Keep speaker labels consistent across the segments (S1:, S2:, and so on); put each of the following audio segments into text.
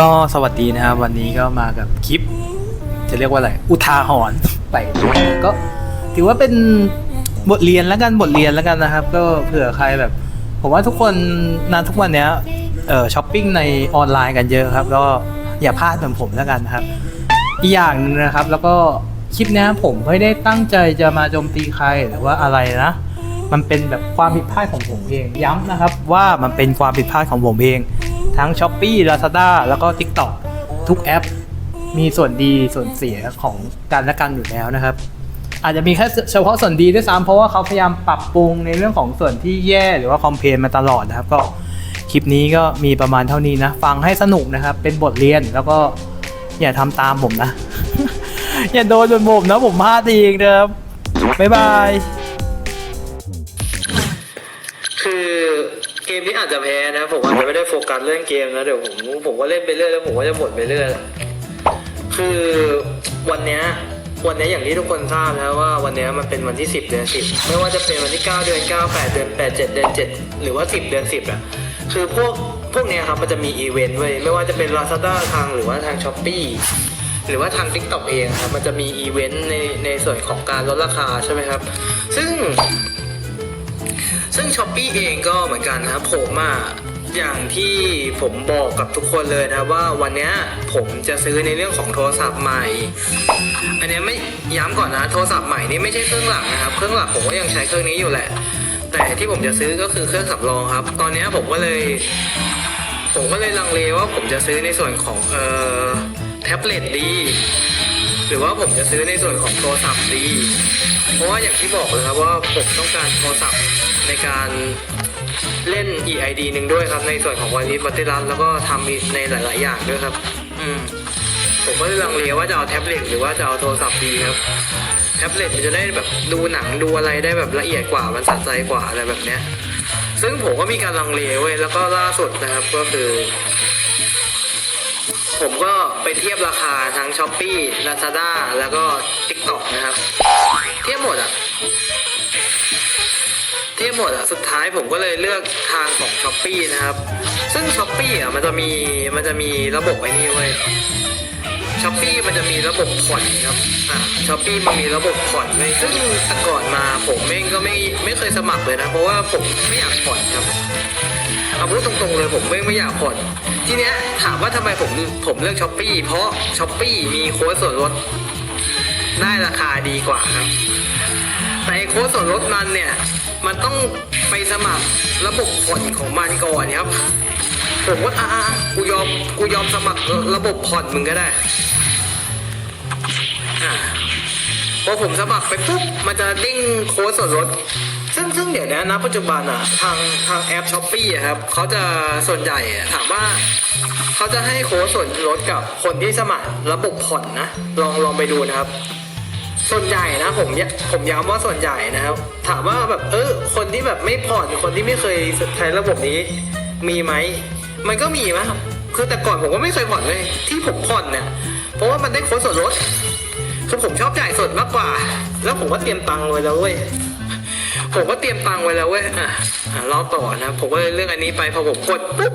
S1: ก็สวัสดีนะครับ วันนี้ก็มากับคลิป จะเรียกว่าอะไร อุทาหรณ์ไปก็ถือว่าเป็นบทเรียนแล้วกันบทเรียนแล้วกันนะครับ ก็เผื่อใครแบบ ผมว่าทุกคนนะทุกวันเนี้ยเออช้อปปิ้งในออนไลน์กันเยอะครับแล้วอย่าพลาดเหมือนผมแล้วกันนะครับ อีกอย่างหนึงนะครับ แล้วก็คลิปนี้ผมไม่ได้ตั้งใจจะมาโจมตีใครหรือว่าอะไรนะ มันเป็นแบบความผิดพลาดของผมเองย้ำนะครับ ว่ามันเป็นความผิดพลาดของผมเอง ทั้ง s h อ p e e Lazada แล้วก็ TikTok ทุกแอป มีส่วนดีส่วนเสียของกันและกันอยู่แล้วนะครับ อาจจะมีแค่เฉพาะส่วนดีด้วยซ้ำเพราะว่าเขาพยายามปรับปรุงในเรื่องของส่วนที่แย่หรือว่าคอมเพลนมาตลอดนะครับ ก็คลิปนี้ก็มีประมาณเท่านี้นะ ฟังให้สนุกนะครับ เป็นบทเรียนแล้วก็อย่าทำตามผมนะ อย่าโดนจนผมนะผมพลาดเองนะครับบ๊ายบาย
S2: อาจจะแพ้นะ ผมอาจจะไม่ได้โฟกัสเรื่องเกมนะเดี๋ยวผมผมก็เล่นไปเรื่อยแล้วผมก็จะบ่นไปเรื่อยคือวันเนี้ยวันเนี้ยอย่างที่ทุกคนทราบนะว่าวันเนี้ยมันเป็นวันที่ 10 เดือน10 ไม่ว่าจะเป็นวันที่ 9 เดือน 9 8 เดือน 8 7 เดือน 7 หรือว่า 10 เดือน 10อะคือพวกพวกเนี้ยครับมันจะมีอีเวนต์เว้ยไม่ว่าจะเป็น Lazada ทางหรือว่าทาง s h อ p e e หรือว่าทาง TikTok เองครับมันจะมีอีเวนต์ในในส่วนของการลดราคาใช่ไหมครับ ซึ่ง ซึ่งช้อปปีเองก็เหมือนกันนะครับผมอะอย่างที่ผมบอกกับทุกคนเลยนะว่าวันนี้ผมจะซื้อในเรื่องของโทรศัพท์ใหม่ อันนี้ไม่ย้ำก่อนนะโทรศัพท์ใหม่นี่ไม่ใช่เครื่องหลักนะครับ เครื่องหลักผมก็ยังใช้เครื่องนี้อยู่แหละ แต่ที่ผมจะซื้อก็คือเครื่องสำรองครับ ตอนนี้ผมก็เลย ผมก็เลยลังเลว่าผมจะซื้อในส่วนของเอ่อแท็บเล็ตดี หรือว่าผมจะซื้อในส่วนของโทรศัพท์ดี เพราะว่าอย่างที่บอกเลยครับว่าผมต้องการโทรศัพท์ ในการเล่น EID หนึ่งด้วยครับ ในส่วนของวันนี้บัตเตอร์รันแล้วก็ทำในหลาย ๆ อย่างด้วยครับ อืมผมก็เลยลังเลว่าจะเอาแท็บเล็ตหรือว่าจะเอาโทรศัพท์ดีครับแท็บเล็ตมันจะได้แบบดูหนังดูอะไรได้แบบละเอียดกว่ามันสะใจกว่าอะไรแบบเนี้ย ซึ่งผมก็มีการลังเลเว้ยแล้วก็ล่าสุดนะครับก็คือ ผมก็ไปเทียบราคาทั้ง s h อ p e e Lazada แล้วก็ TikTok นะครับ เทียบหมดอะ หมดอะสุดท้ายผมก็เลยเลือกทางของ s h อ p e e นะครับ ซึ่ง s h อ p e e อะมันจะมีมันจะมีระบบไอ้นี่เว้ยช้อปปี้มันจะมีระบบผ่อนครับอ่าช้อปปี้มันมีระบบผ่อนไว้ซึ่งแต่ก่อนมาผมเองก็ไม่ไม่เคยสมัครเลยนะ เพราะว่าผมไม่อยากผ่อนครับเอาพูดตรงๆเลยผมไม่ไม่อยากผ่อนทีเนี้ยถามว่าทำไมผมผมเลือกช้อปปี้เพราะช้อปปี้มีโค้ดส่วนลดได้ราคาดีกว่าครับ แต่ไอ้โค้ดส่วนลดมันเนี่ย มันต้องไปสมัครระบบผ่อนของมันก่อนครับ ผมว่าอ่ากูยอมกูยอมสมัครระบบผ่อนมึงก็ได้อ่าพอผมสมัครไปปุ๊บมันจะดิ้งโค้ดส่วนลดซึ่งซึ่งเดี๋ยวนี้นะปัจจุบันอะทางทางแอปช้อปปี้อะครับเขาจะส่วนใหญ่ถามว่าเขาจะให้โค้ดส่วนลดกับคนที่สมัครระบบผ่อนนะ ลองลองไปดูนะครับ ส่วนใหญ่นะผมผมย้ำว่าส่วนใหญ่นะครับ ถามว่าแบบเออคนที่แบบไม่ผ่อนคนที่ไม่เคยใช้ระบบนี้ มีไหมมันก็มีนะคือแต่ก่อนผมก็ไม่เคยผ่อนเลยที่ผมผ่อนเนี่ยเพราะว่ามันได้โค้ดส่วนลดคือผมชอบจ่ายสดมากกว่า แล้วผมก็เตรียมตังค์ไว้แล้วเว้ยผมก็เตรียมตังค์ไว้แล้วเว้ยอะรอต่อนะ ผมก็เลยเลือกอันนี้ไปพอผมกดปุ๊บ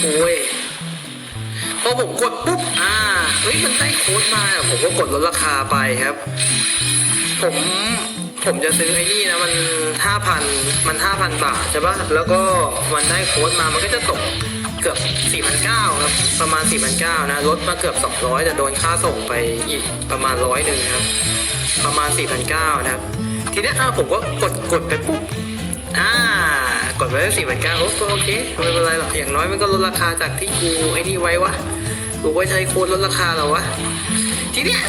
S2: โอ้ยพอผมกดปุ๊บอ่า เฮ้ยมันได้โค้ดมาผมก็กดลดราคาไปครับ ผมผมจะซื้อไอ้นี่นะมันห้าพันมันห้าพันบาทใช่ปะแล้วก็มันได้โค้ดมามันก็จะตกเกือบสี่พันเก้าครับประมาณสี่พันเก้านะลดมาเกือบสองร้อยแต่โดนค่าส่งไปอีกประมาณร้อยหนึ่งครับ ประมาณ4,900นะครับ ทีนี้อะผมก็กดกดไปปุ๊บอ่ากดไปได้4,900โอ้ก็โอเคไม่เป็นไรหรอกอย่างน้อยมันก็ลดราคาจากที่กูไอ้นี่ไว้วะ กูไว้ใช้โค้ดลดราคาแล้ววะ ทีเนี้ย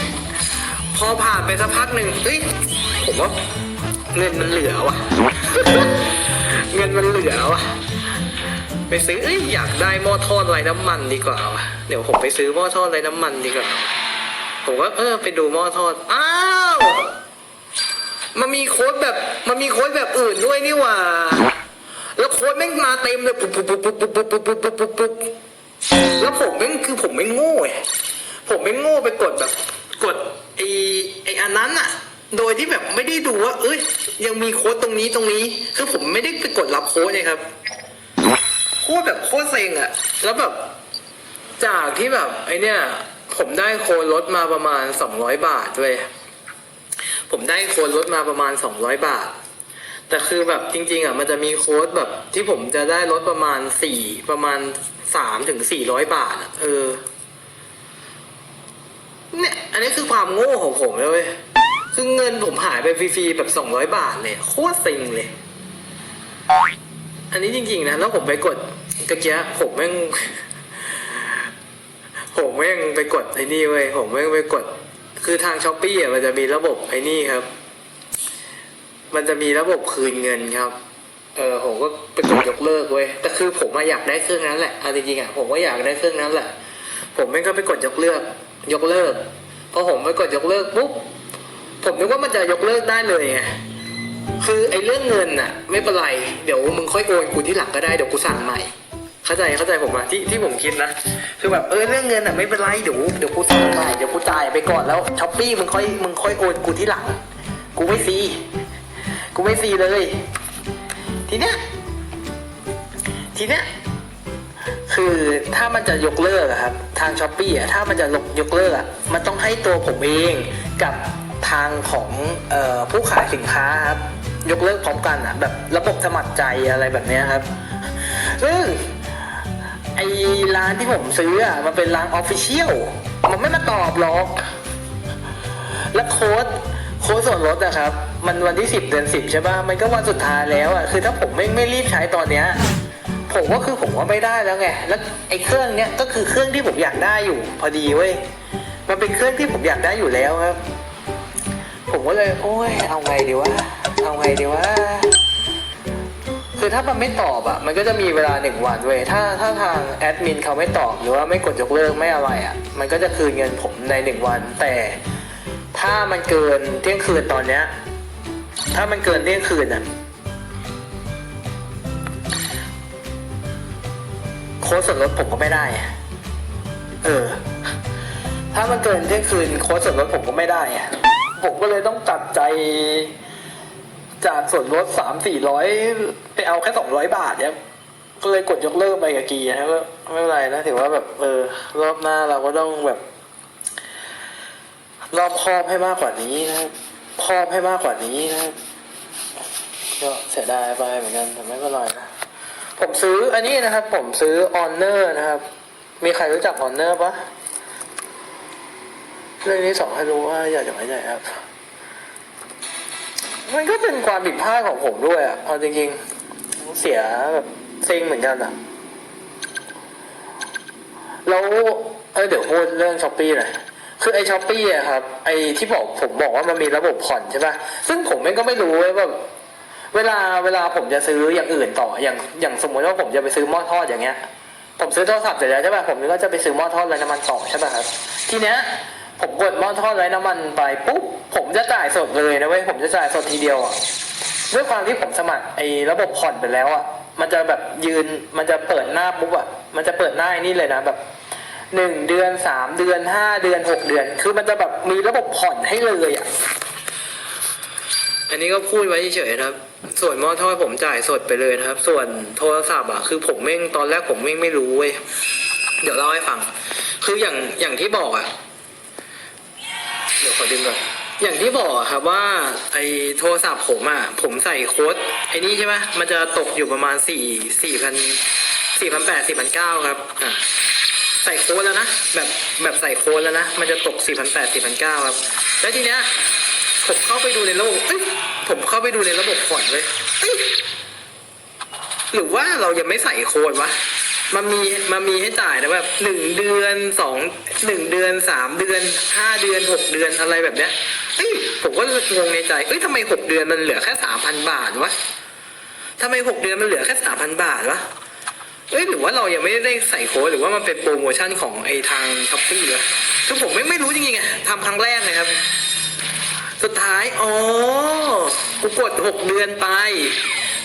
S2: พอผ่านไปสักพักหนึ่งเฮ้ย ผมว่าเงินมันเหลือวะเงินมันเหลือวะไปซื้อเอ้ยอยากได้หม้อทอดไร้น้ำมันดีกว่าวะเดี๋ยวผมไปซื้อหม้อทอดไร้น้ำมันดีกว่า ผมว่าเออไปดูหม้อทอด อ้าว มันมีโค้ดแบบ มันมีโค้ดแบบอื่นด้วยนี่หว่า แล้วโค้ดแม่งมาเต็มเลยปุ๊บปุ๊บปุ๊บปุ๊บปุ๊บปุ๊บปุ๊บปุ๊บปุ๊บ แล้วผมแม่งคือผมไม่โง่ไงผมไม่โง่ไปกดแบบ กดไอไออันนั้นอะโดยที่แบบไม่ได้ดูว่า เอ้ย ยังมีโค้ดตรงนี้ตรงนี้ คือผมไม่ได้ไปกดรับโค้ดเลยครับผตรแบบโคตรเซ็งอะแล้วแบบ จากที่แบบ ไอเนี่ยผมได้โคนลดมาประมาณสองร้อยบาทด้วยผมได้โคนลดมาประมาณสองร้อยบาท แต่คือแบบจริง ๆอะมันจะมีโค้ดแบบที่ผมจะได้ลดประมาณสี่ประมาณ สามถึงสี่ร้อยบาทอะเออ เนี่ย อันนี้คือความโง่ของผมเลยเว้ยคือเงินผมหายไปฟรีๆแบบสองร้อยบาทเลยโคตรซิงเลย อันนี้จริงๆนะ แล้วผมไปกดตะเกียผมแม่ง ผมแม่งไปกดไอ้นี่เว้ยผมแม่งไปกด คือทางช้อปปี้อะมันจะมีระบบไอ้นี่ครับ มันจะมีระบบคืนเงินครับ เออผมก็ไปกดยกเลิกเว้ยแต่คือผมมาอยากได้เครื่องนั้นแหละเอาจริงๆอะผมก็อยากได้เครื่องนั้นแหละ ผมแม่งก็ไปกดยกเลิก ยกเลิกพอผมไปกดยกเลิกปุ๊บผมนึกว่ามันจะยกเลิกได้เลยไงคือไอ้เรื่องเงินน่ะ ไม่เป็นไร เดี๋ยวมึงค่อยโอนกูที่หลังก็ได้เดี๋ยวกูสั่งใหม่ เข้าใจเข้าใจผมอะที่ที่ผมคิดนะคือแบบเออเรื่องเงินอะไม่เป็นไรเดี๋ยวเดี๋ยวกูสั่งใหม่เดี๋ยวกูจ่ายไปก่อนแล้วช้อปปี้มึงค่อยมึงค่อยโอนกูที่หลัง กูไม่ฟรีกูไม่ฟรีเลย ทีเนี้ยทีเนี้ยคือถ้ามันจะยกเลิกอะครับ ทางช้อปปี้อะถ้ามันจะลกยกเลิกอะมันต้องให้ตัวผมเองกับทางของออผู้ขายสินค้าครับ ยกเลิกพร้อมกันอะแบบระบบสมัครใจอะไรแบบเนี้ยครับซึ่งไอร้านที่ผมซื้ออะมันเป็นร้านออฟฟิเชียลมันไม่มาตอบหรอก แล้วโค้ดโค้ดส่วนลดอะครับ มันวันที่สิบเดือนสิบใช่ป่ะมันก็วันสุดท้ายแล้วอะคือถ้าผมไม่ไม่รีบใช้ตอนเนี้ยผมก็คือผมว่าไม่ได้แล้วไง แล้วไอ้เครื่องเนี้ยก็คือเครื่องที่ผมอยากได้อยู่ พอดีเว้ย มันเป็นเครื่องที่ผมอยากได้อยู่แล้วครับ ผมก็เลย โอ้ย เอาไงดีวะ เอาไงดีวะ คือถ้ามันไม่ตอบอะมันก็จะมีเวลาหนึ่งวันเว้ย ถ้าถ้าทางแอดมินเขาไม่ตอบหรือว่าไม่กดยกเลิกไม่อะไรอะมันก็จะคืนเงินผมในหนึ่งวัน แต่ถ้ามันเกินเที่ยงคืนตอนเนี้ย ถ้ามันเกินเที่ยงคืนอะโค้ดส่วนลดผมก็ไม่ได้ เออ ถ้ามันเกินเที่ยงคืนโค้ดส่วนลดผมก็ไม่ได้ ผมก็เลยต้องตัดใจจากส่วนลดสามสี่ร้อยไปเอาแค่สองร้อยบาทเนี่ยก็เลยกดยกเลิกไปกับกีนะก็ไม่เป็นไรนะถือว่าแบบ เออ รอบหน้าเราก็ต้องแบบ รอบคอบให้มากกว่านี้นะครับ คอบให้มากกว่านี้นะก็เสียดายไปเหมือนกันแต่ไม่เป็นไรนะผมซื้ออันนี้นะครับ ผมซื้อ Honor นะครับ มีใครรู้จัก Honor ปะเรื่องนี้สอนให้รู้ว่าอย่าจะไว้ใจครับ มันก็เป็นความผิดพลาดของผมด้วยอะเอาจริงๆ เสียแบบเซ็งเหมือนกันอะ แล้วเออเดี๋ยวพูดเรื่องช้อปปี้หน่อย คือไอช้อปปี้อะครับ ไอที่บอกผมบอกว่ามันมีระบบผ่อนใช่ปะซึ่งผมเองก็ไม่รู้เว้ยว่าเวลาเวลาผมจะซื้ออย่างอื่นต่ออย่างอย่างสมมติว่าผมจะไปซื้อหม้อทอดอย่างเงี้ย ผมซื้อโทรศัพท์เสร็จแล้วใช่ป่ะผมก็จะไปซื้อหม้อทอดไร้น้ำมันต่อใช่ป่ะครับทีเนี้ยผมกดหม้อทอดไร้น้ำมันไปปุ๊บผมจะจ่ายสดเลยนะเว้ยผมจะจ่ายสดทีเดียวอะด้วยความที่ผมสมัครไอ้ระบบผ่อนไปแล้วอะมันจะแบบยืนมันจะเปิดหน้าปุ๊บอะมันจะเปิดหน้าไอ้นี่เลยนะแบบ หนึ่งเดือนสามเดือนห้าเดือนหกเดือน คือมันจะแบบมีระบบผ่อนให้เลยอะ อันนี้ก็พูดไว้เฉยๆนะครับ ส่วนหม้อทอดผมจ่ายสดไปเลยนะครับ ส่วนโทรศัพท์อะคือผมเม่งตอนแรกผมเม่งไม่รู้เว้ยเดี๋ยวเล่าให้ฟัง คืออย่างอย่างที่บอกอะ เดี๋ยวขอดึงก่อนอย่างที่บอกครับว่าไอ้โทรศัพท์ผมอะผมใส่โค้ดไอ้นี่ใช่ไหมมันจะตกอยู่ประมาณสี่สี่พันสี่พันแปดสี่พันเก้าครับอะ ส่โค้ดแล้วนะ แบบแบบใส่โค้ดแล้วนะ มันจะตกสี่พันแปดสี่พันเก้าครับ แล้วทีเนี้ยผมเข้าไปดูในระบบเอ้ยผมเข้าไปดูในระบบผ่อนเลยเอ้ยหรือว่าเรายังไม่ใส่โค้ดวะมันมีมันมีให้จ่ายนะแบบหนึ่งเดือนสองหนึ่งเดือนสามเดือนห้าเดือนหกเดือนอะไรแบบเนี้ยเอ้ยผมก็งงในใจเอ้ยทำไมหกเดือนมันเหลือแค่สามพันบาทวะทำไมหกเดือนมันเหลือแค่สามพันบาทวะ เอ้ยหรือว่าเรายังไม่ได้ใส่โค้ดหรือว่ามันเป็นโปรโมชั่นของไอทางช้อปปี้เหรอคือผมไม่ไม่รู้จริงๆไงทำครั้งแรกนะครับ สุดท้ายอ๋อกูกดหกเดือนไป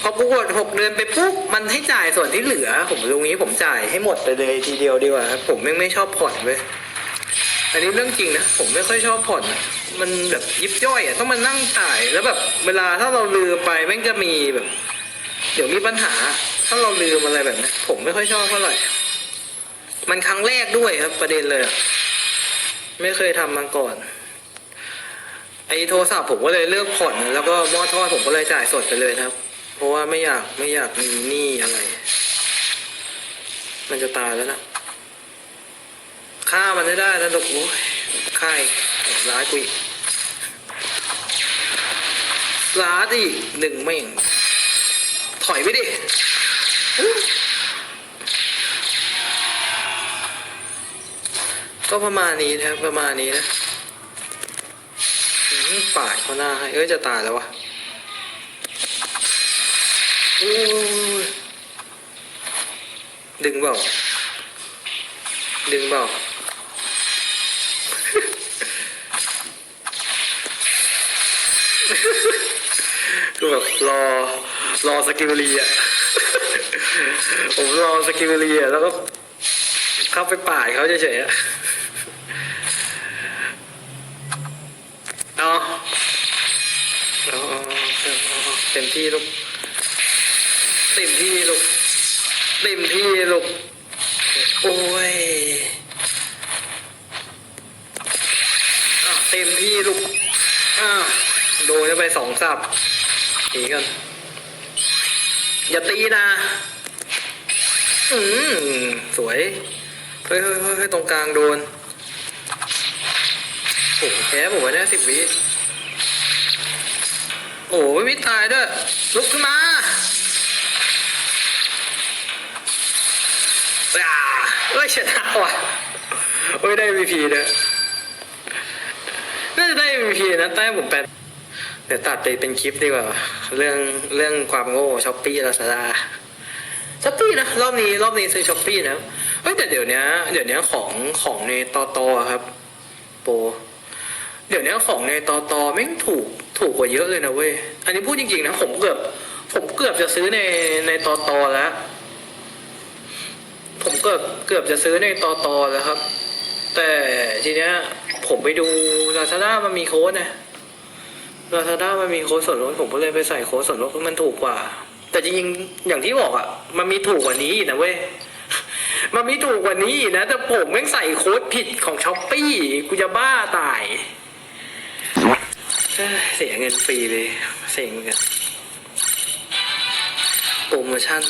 S2: พอกูกดหกเดือนไปปุ๊บมันให้จ่ายส่วนที่เหลือ ผมตรงนี้ผมจ่ายให้หมดไปเลยทีเดียวดีกว่าครับผมไม่ไม่ชอบผ่อนเว้ยอันนี้เรื่องจริงนะผมไม่ค่อยชอบผ่อนมันแบบยิบย่อยอะต้องมานั่งจ่ายแล้วแบบ เวลาถ้าเราลืมไปแม่งจะมีแบบ เดี๋ยวมีปัญหา ถ้าเราลืมอะไรแบบนี้ผมไม่ค่อยชอบเท่าไหร่ มันครั้งแรกด้วยครับประเด็นเลยอะไม่เคยทำมาก่อน ไอ้โทรศัพท์ผมก็เลยเลือกผ่อนแล้วก็มอทอดผมก็เลยจ่ายสดไปเลยครับ เพราะว่าไม่อยากไม่อยากมีหนี้อะไร มันจะตายแล้วนะฆ่ามันไม่ได้นะลูกโอ้ยฆ่าอีกร้ายกูอีกร้ายอีกหนึ่งไม่งถอยไปดิ ก็ประมาณนี้นะประมาณนี้นะอื้อหือป่าดเขาหน้าให้เอ้ยจะตายแล้ววะดึงเปล่าดึงเปล่าคือแบบรอรอสกิลลีอะ ผมรอสกิลลีอ่แล้วก็เข้าไปป่าดเขาเฉยๆอะเอาเอาเต็มที่ลูก เต็มที่ลูก เต็มที่ลูก โอ้ยเต็มที่ลูกอ่าโดนไปสองสับหนีกันอย่าตีนะ อืมสวย เฮ้ยเฮ้ยเฮ้ยตรงกลางโดนโอ้โหแพ้ผมไว้ได้สิบวิโอ้โหไม่มีตายด้วย ลุกขึ้นมาอ่าเฮ้ยชนะว่ะเฮ้ยได้ MVP ด้วยน่าจะได้ MVP นะแต้ผมแปดเดี๋ยวตัดไปเป็นคลิปดีกว่า เรื่องเรื่องความโง่ช้อปปี้ลาซาด้า ช้อปปี้นะรอบนี้รอบนี้ซื้อช้อปปี้นะเฮ้ยแต่เดี๋ยวนี้เดี๋ยวนี้ของของในตอตอครับ โป เดี๋ยวนี้ของในตอตอแม่งถูกถูกกว่าเยอะเลยนะเว้ยอันนี้พูดจริงๆนะผมเกือบผมเกือบจะซื้อในในตอตอแล้ว ผมเกือบเกือบจะซื้อในตอตอแล้วครับ แต่ทีเนี้ยผมไปดูลาซาด้ามันมีโค้ดนะลาซาด้ามันมีโค้ดส่วนลดผมก็เลยไปใส่โค้ดส่วนลดเพราะมันถูกกว่า แต่จริงๆอย่างที่บอกอะมันมีถูกกว่านี้อีกนะเว้ยมันมีถูกกว่านี้อีกนะ แต่ผมแม่งใส่โค้ดผิดของช้อปปี้กูจะบ้าตายเสียเงินฟรีเลยเซ็งเหมือนกันโปรโมชั่น